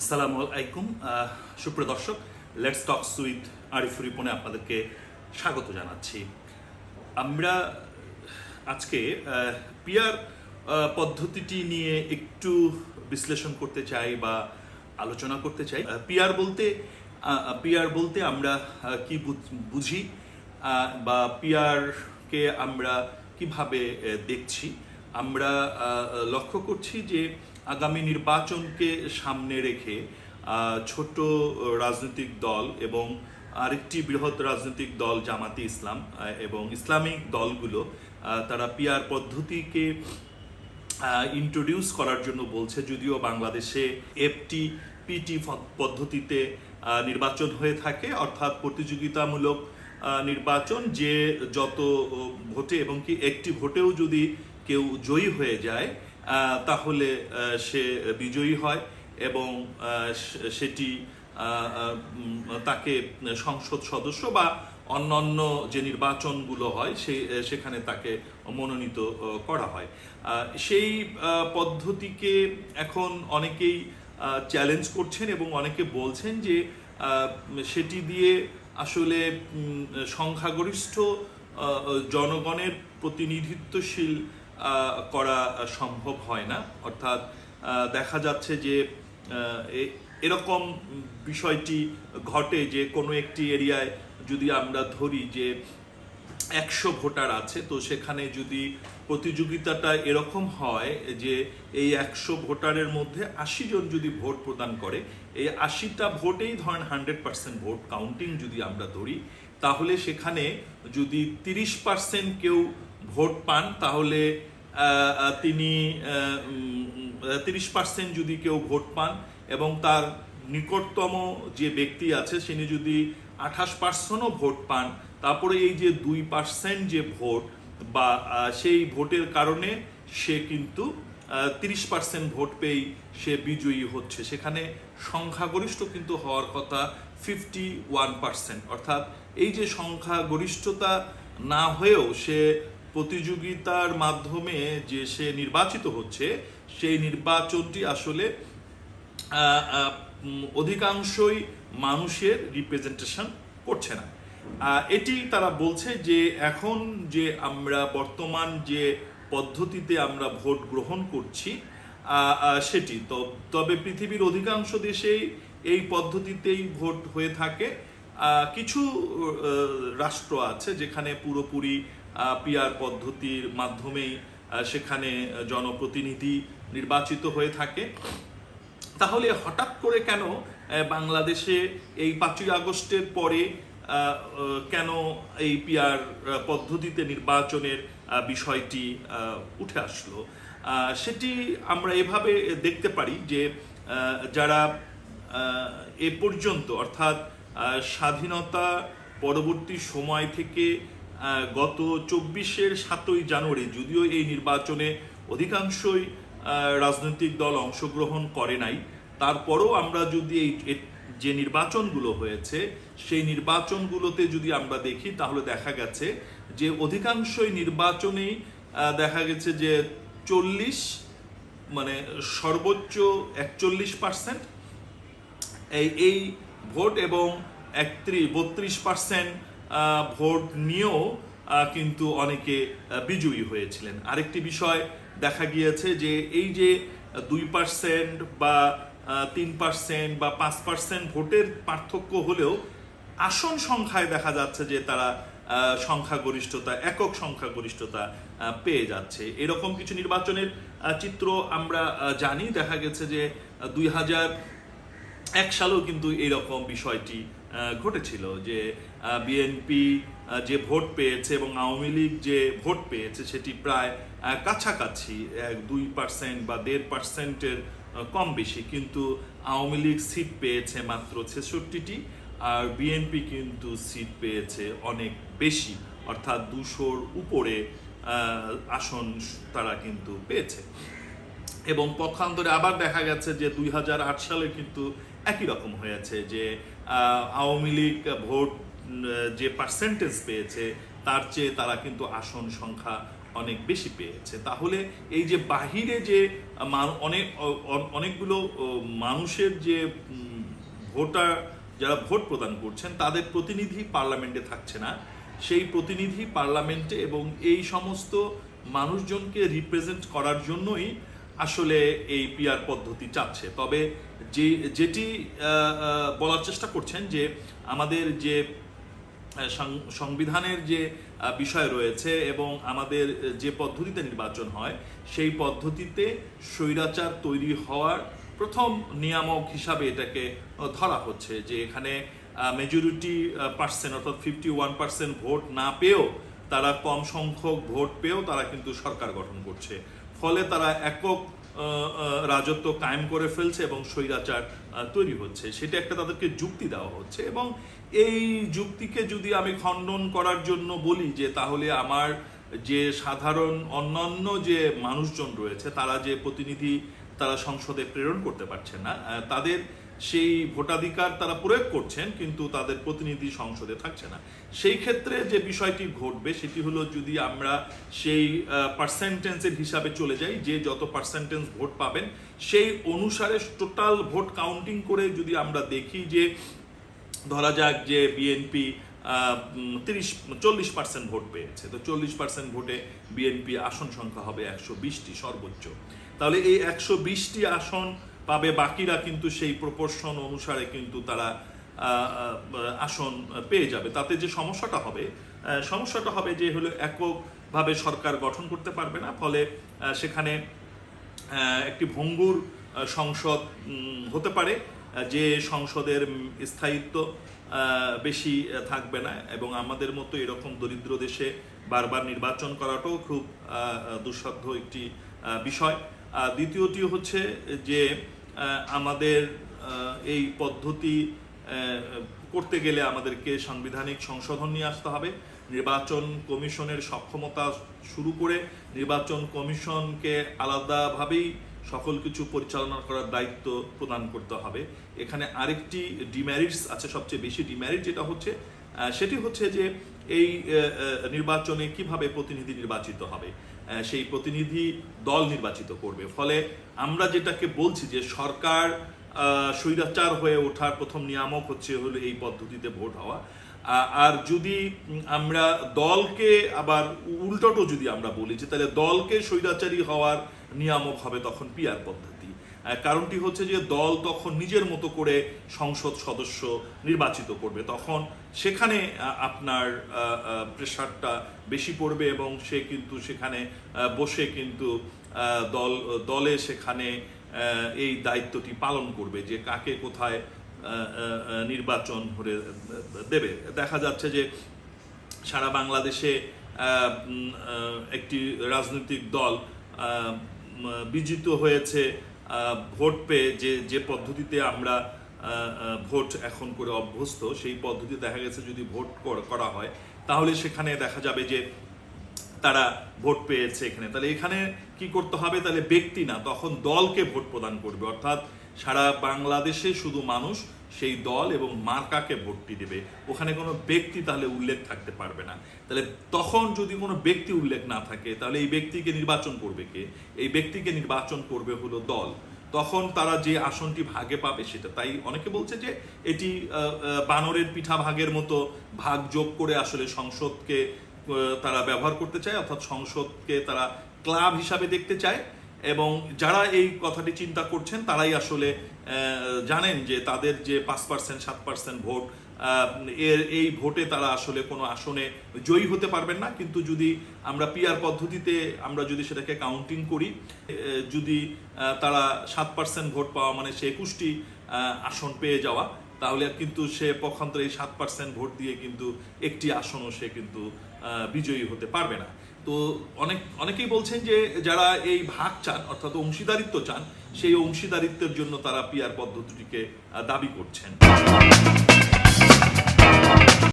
আসসালামু আলাইকুম। সুপ্রিয় দর্শক লেটস টকস উইথ আরিফ রিপনে আপনাদেরকে স্বাগত জানাচ্ছি। আমরা আজকে পিয়ার পদ্ধতিটি নিয়ে একটু বিশ্লেষণ করতে চাই বা আলোচনা করতে চাই। পিয়ার বলতে পিয়ার বলতে আমরা কি বুঝি বা পিয়ারকে আমরা কীভাবে দেখছি? আমরা লক্ষ্য করছি যে আগামী নির্বাচনকে সামনে রেখে ছোট রাজনৈতিক দল এবং আরেকটি বৃহৎ রাজনৈতিক দল জামাতি ইসলাম এবং ইসলামিক দলগুলো তারা পিয়ার পদ্ধতিকে ইন্ট্রোডিউস করার জন্য বলছে, যদিও বাংলাদেশে এফটি, পিটি পদ্ধতিতে নির্বাচন হয়ে থাকে, অর্থাৎ প্রতিযোগিতামূলক নির্বাচন যে যত ভোটে এবং কি একটি ভোটেও যদি কেউ জয়ী হয়ে যায় তাহলে সে বিজয়ী হয় এবং সেটি তাকে সংসদ সদস্য বা অন্যান্য যে নির্বাচনগুলো হয়, সে, সেখানে তাকে মনোনীত করা হয়। সেই পদ্ধতিকে এখন অনেকেই চ্যালেঞ্জ করছেন এবং অনেকে বলছেন যে সেটি দিয়ে আসলে সংখ্যাগরিষ্ঠ জনগণের প্রতিনিধিত্বশীল করা সম্ভব হয় না। অর্থাৎ দেখা যাচ্ছে যে এরকম বিষয়টি ঘটে যে, কোনো একটি এরিয়ায় যদি আমরা ধরি যে, একশো ভোটার আছে, তো সেখানে যদি প্রতিযোগিতাটা এরকম হয় যে, এই একশো ভোটারের মধ্যে আশি জন যদি ভোট প্রদান করে, এই আশিটা ভোটেই ধরেন হান্ড্রেড পার্সেন্ট ভোট কাউন্টিং যদি আমরা ধরি, তাহলে সেখানে যদি তিরিশ পার্সেন্ট কেউ ভোট পান, তাহলে তিনি তিরিশ পার্সেন্ট যদি কেউ ভোট পান এবং তার নিকটতম যে ব্যক্তি আছে, তিনি যদি আঠাশ পার্সেন্টও ভোট পান, তারপরে এই যে দুই পার্সেন্ট যে ভোট বা সেই ভোটের কারণে সে কিন্তু তিরিশ পার্সেন্ট ভোট পেয়েই সে বিজয়ী হচ্ছে। সেখানে সংখ্যাগরিষ্ঠ কিন্তু হওয়ার কথা ফিফটি ওয়ান পার্সেন্ট। অর্থাৎ এই যে সংখ্যাগরিষ্ঠতা না হয়েও সে প্রতিযোগিতার মাধ্যমে যে সে নির্বাচিত হচ্ছে, সেই নির্বাচনটি আসলে অধিকাংশই মানুষের রিপ্রেজেন্টেশন করছে না। এটি তারা বলছে যে এখন যে আমরা বর্তমান যে পদ্ধতিতে আমরা ভোট গ্রহণ করছি সেটি। তবে পৃথিবীর অধিকাংশ দেশেই এই পদ্ধতিতেই ভোট হয়ে থাকে। কিছু রাষ্ট্র আছে যেখানে পুরোপুরি পিআর পদ্ধতির মাধ্যমেই সেখানে জনপ্রতিনিধি নির্বাচিত হয়ে থাকে। তাহলে হঠাৎ করে কেন বাংলাদেশে এই পাঁচই আগস্টের পরে কেন এই পিয়ার পদ্ধতিতে নির্বাচনের বিষয়টি উঠে আসলো? সেটি আমরা এভাবে দেখতে পারি যে যারা এ পর্যন্ত অর্থাৎ স্বাধীনতা পরবর্তী সময় থেকে গত চব্বিশের সাতই জানুয়ারি, যদিও এই নির্বাচনে অধিকাংশই রাজনৈতিক দল অংশগ্রহণ করে নাই। তারপরও আমরা যদি এই যে নির্বাচনগুলো হয়েছে, সেই নির্বাচনগুলোতে যদি আমরা দেখি, তাহলে দেখা গেছে যে অধিকাংশই নির্বাচনেই দেখা গেছে যে চল্লিশ মানে সর্বোচ্চ একচল্লিশ পার্সেন্ট। এই এই ভোট এবং একত্রিশ, বত্রিশ পার্সেন্ট ভোট নিয়েও কিন্তু অনেকে বিজয়ী হয়েছিলেন। আরেকটি বিষয় দেখা গিয়েছে যে এই যে দুই পার্সেন্ট বা তিন পার্সেন্ট বা পাঁচ পার্সেন্ট ভোটের পার্থক্য হলেও আসন সংখ্যায় দেখা যাচ্ছে যে তারা সংখ্যাগরিষ্ঠতা, একক সংখ্যাগরিষ্ঠতা পেয়ে যাচ্ছে। এরকম কিছু নির্বাচনের চিত্র আমরা জানি। দেখা গেছে যে দুই হাজার এক সালেও কিন্তু এরকম বিষয়টি ঘটেছিল যে বিএনপি যে ভোট পেয়েছে এবং আওয়ামী লীগ যে ভোট পেয়েছে সেটি প্রায় কাছাকাছি, এক, দুই পার্সেন্ট বা দেড় পার্সেন্টের কম বেশি। কিন্তু আওয়ামী লীগ সিট পেয়েছে মাত্র ছেষট্টিটি, আর বিএনপি কিন্তু সিট পেয়েছে অনেক বেশি। অর্থাৎ দুশোর উপরে আসন তারা কিন্তু পেয়েছে। এবং পক্ষান্তরে আবার দেখা গেছে যে, দুই হাজার আট সালে কিন্তু একই রকম হয়েছে যে আওয়ামী লীগ ভোট যে পার্সেন্টেজ পেয়েছে, তার চেয়ে তারা কিন্তু আসন সংখ্যা অনেক বেশি পেয়েছে। তাহলে এই যে বাহিরে যে অনেক অনেকগুলো মানুষের যে ভোটার যারা ভোট প্রদান করছেন, তাদের প্রতিনিধি পার্লামেন্টে থাকছে না। সেই প্রতিনিধি পার্লামেন্টে এবং এই সমস্ত মানুষজনকে রিপ্রেজেন্ট করার জন্যই আসলে এই পিআর পদ্ধতি চাচ্ছে তবে যে, যেটি বলার চেষ্টা করছেন যে, আমাদের যে সংবিধানের যে বিষয় রয়েছে এবং আমাদের যে পদ্ধতিতে নির্বাচন হয়, সেই পদ্ধতিতে স্বৈরাচার তৈরি হওয়ার প্রথম নিয়ামক হিসাবে এটাকে ধরা হচ্ছে যে, এখানে মেজরিটি পার্সেন্ট অর্থাৎ ফিফটি ওয়ান পার্সেন্ট ভোট না পেয়েও তারা কম সংখ্যক ভোট পেয়েও তারা কিন্তু সরকার গঠন করছে। ফলে তারা একক রাজত্ব কায়েম করে ফেলছে এবং স্বৈরাচার তৈরি হচ্ছে। সেটা একটা তাদেরকে যুক্তি দেওয়া হচ্ছে এবং এই যুক্তিকে যদি আমি খণ্ডন করার জন্য বলি যে তাহলে আমার যে সাধারণ, অন্যান্য যে মানুষজন রয়েছে, তারা যে প্রতিনিধি তারা সংসদে প্রেরণ করতে পারছে না তাদের সেই ভোটাধিকার তারা প্রয়োগ করছেন, কিন্তু তাদের প্রতিনিধি সংসদে থাকছে না। সেই ক্ষেত্রে যে বিষয়টি ঘটবে, সেটি হলো যদি আমরা সেই পার্সেন্টেন্সের হিসাবে চলে যাই, যে যত পার্সেন্টেন্স ভোট পাবেন, সেই অনুসারে টোটাল ভোট কাউন্টিং করে যদি আমরা দেখি যে, ধরা যাক যে বিএনপি তিরিশ, চল্লিশ পার্সেন্ট ভোট পেয়েছে, তো চল্লিশ পার্সেন্ট ভোটে বিএনপি আসন সংখ্যা হবে একশো বিশটি সর্বোচ্চ। তাহলে এই একশো বিশটি আসন পাবে, বাকিরা কিন্তু সেই প্রপোর্শন অনুসারে কিন্তু তারা আসন পেয়ে যাবে। তাতে যে সমস্যাটা হবে সমস্যাটা হবে যে হলো এককভাবে সরকার গঠন করতে পারবে না, ফলে সেখানে একটি ভঙ্গুর সংসদ হতে পারে যে সংসদের স্থায়িত্ব বেশি থাকবে না এবং আমাদের মতো এরকম দরিদ্র দেশে বারবার নির্বাচন করাটাও খুব দুঃসাধ্য একটি বিষয়। দ্বিতীয়টি হচ্ছে যে আমাদের এই পদ্ধতি করতে গেলে আমাদেরকে সাংবিধানিক সংশোধন নিয়ে আসতে হবে। নির্বাচন কমিশনের সক্ষমতা শুরু করে নির্বাচন কমিশনকে আলাদাভাবেই সকল কিছু পরিচালনা করার দায়িত্ব প্রদান করতে হবে। এখানে আরেকটি ডিম্যারিটস আছে, সবচেয়ে বেশি ডিম্যারিট যেটা হচ্ছে সেটি হচ্ছে যে এই নির্বাচনে কীভাবে প্রতিনিধি নির্বাচিত হবে। সেই প্রতিনিধি দল নির্বাচিত করবে। ফলে আমরা যেটাকে বলছি যে সরকার স্বৈরাচার হয়ে ওঠার প্রথম নিয়ামক হচ্ছে হলো এই পদ্ধতিতে ভোট হওয়া। আর যদি আমরা দলকে আবার উল্টোটো যদি আমরা বলি যে তাহলে দলকে স্বৈরাচারী হওয়ার নিয়ামক হবে তখন পিয়ার পদ্ধতি। কারণটি হচ্ছে যে দল তখন নিজের মতো করে সংসদ সদস্য নির্বাচিত করবে। তখন সেখানে আপনার প্রেশারটা বেশি পড়বে এবং সে কিন্তু সেখানে বসে কিন্তু দল, দলে সেখানে এই দায়িত্বটি পালন করবে যে কাকে কোথায় নির্বাচন করে দেবে। দেখা যাচ্ছে যে সারা বাংলাদেশে একটি রাজনৈতিক দল বিজিত হয়েছে ভোট পেয়ে যে যে পদ্ধতিতে আমরা ভোট এখন করে অভ্যস্ত, সেই পদ্ধতি দেখা গেছে যদি ভোট করা হয়, তাহলে সেখানে দেখা যাবে যে তারা ভোট পেয়েছে এখানে। তাহলে এখানে কি করতে হবে? তাহলে ব্যক্তি না, তখন দলকে ভোট প্রদান করবে। অর্থাৎ সারা বাংলাদেশে শুধু মানুষ সেই দল এবং মার্কাকে ভোটটি দেবে। ওখানে কোনো ব্যক্তি তাহলে উল্লেখ থাকতে পারবে না। তাহলে তখন যদি কোনো ব্যক্তি উল্লেখ না থাকে, তাহলে এই ব্যক্তিকে নির্বাচন করবে কে? এই ব্যক্তিকে নির্বাচন করবে হলো দল। তখন তারা যে আসনটি ভাগে পাবে সেটা, তাই অনেকে বলছে যে এটি বানরের পিঠা ভাগের মতো ভাগ যোগ করে আসলে সংসদকে তারা ব্যবহার করতে চায়, অর্থাৎ সংসদকে তারা ক্লাব হিসাবে দেখতে চায়। এবং যারা এই কথাটি চিন্তা করছেন, তারাই আসলে জানেন যে তাদের যে পাঁচ পার্সেন্ট সাত পার্সেন্ট ভোট এর এই ভোটে তারা আসলে কোনো আসনে জয়ী হতে পারবেন না। কিন্তু যদি আমরা পিআর পদ্ধতিতে আমরা যদি সেটাকে কাউন্টিং করি যদি তারা সাত পার্সেন্ট ভোট পাওয়া মানে সে একুশটি আসন পেয়ে যাওয়া, তাহলে কিন্তু সে পক্ষান্তরে এই সাত পার্সেন্ট ভোট দিয়ে কিন্তু একটি আসনও সে কিন্তু বিজয়ী হতে পারবে না। তো অনেক, অনেকেই বলছেন যে যারা এই ভাগ চান, অর্থাৎ অংশীদারিত্ব চান, সেই অংশীদারিত্বের জন্য তারা পিয়ার পদ্ধতিটিকে দাবি করছেন।